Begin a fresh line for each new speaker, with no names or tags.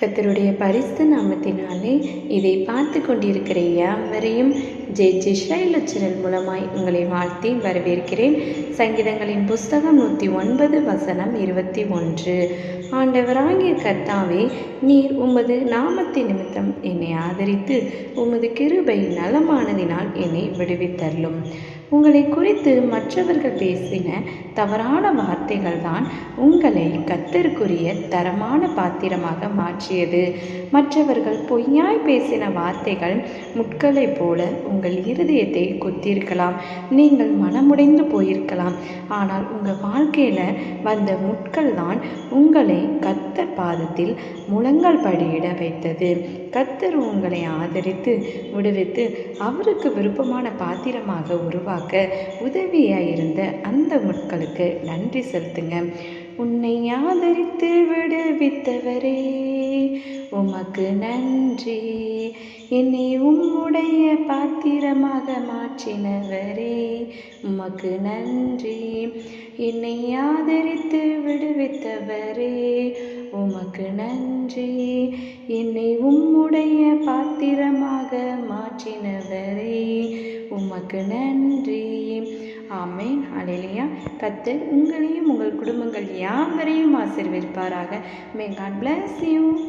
கத்தருடைய பரிசு நாமத்தினாலே இதை பார்த்து கொண்டிருக்கிற யாவரையும் ஜெய் ஜிஷ்ரைல மூலமாய் உங்களை வாழ்த்தி வரவேற்கிறேன். சங்கீதங்களின் புஸ்தகம் நூற்றி ஒன்பது வசனம் இருபத்தி ஒன்று. ஆண்டவராகிய கர்த்தாவே நீர் உமது நாமத்தின் நிமித்தம் என்னை ஆதரித்து உமது கிருபை நலமானதினால் என்னை விடுவித்தள்ளும் உங்களை குறித்து மற்றவர்கள் பேசின தவறான வார்த்தை வார்த்தைகள் தான் உங்களை கத்தருக்குரிய தரமான பாத்திரமாக மாற்றியது. மற்றவர்கள் பொய்யாய் பேசின வார்த்தைகள் முட்களைப் போல உங்கள் இருதயத்தை குத்திருக்கலாம் நீங்கள் மனமுடைந்து போயிருக்கலாம். ஆனால் உங்கள் வாழ்க்கையில் வந்த முட்கள் தான் உங்களை கத்தர் பாதத்தில் முழங்கள் படியிட வைத்தது. கத்தர் உங்களை ஆதரித்து விடுவித்து அவருக்கு விருப்பமான பாத்திரமாக உருவாக்க உதவியாயிருந்த அந்த முட்களுக்கு நன்றி செலுத்துங்க. உன்னை ஆதரித்து விடுவித்தவரே உமக்கு நன்றி. என்னை உம்முடைய பாத்திரமாக மாற்றினவரே உமக்கு நன்றி. என்னை ஆதரித்து விடுவித்தவரே உமக்கு நன்றி. என்னை உம்முடைய பாத்திரமாக மாற்றினவரே உமக்கு நன்றி. ஆமே அலையிலையா? கத்து உங்களையும் உங்கள் குடும்பங்கள் யாவரையும் ஆசிர்வதிப்பாராக. மே காட் பிளஸ் யூ